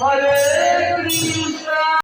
Hare Krishna.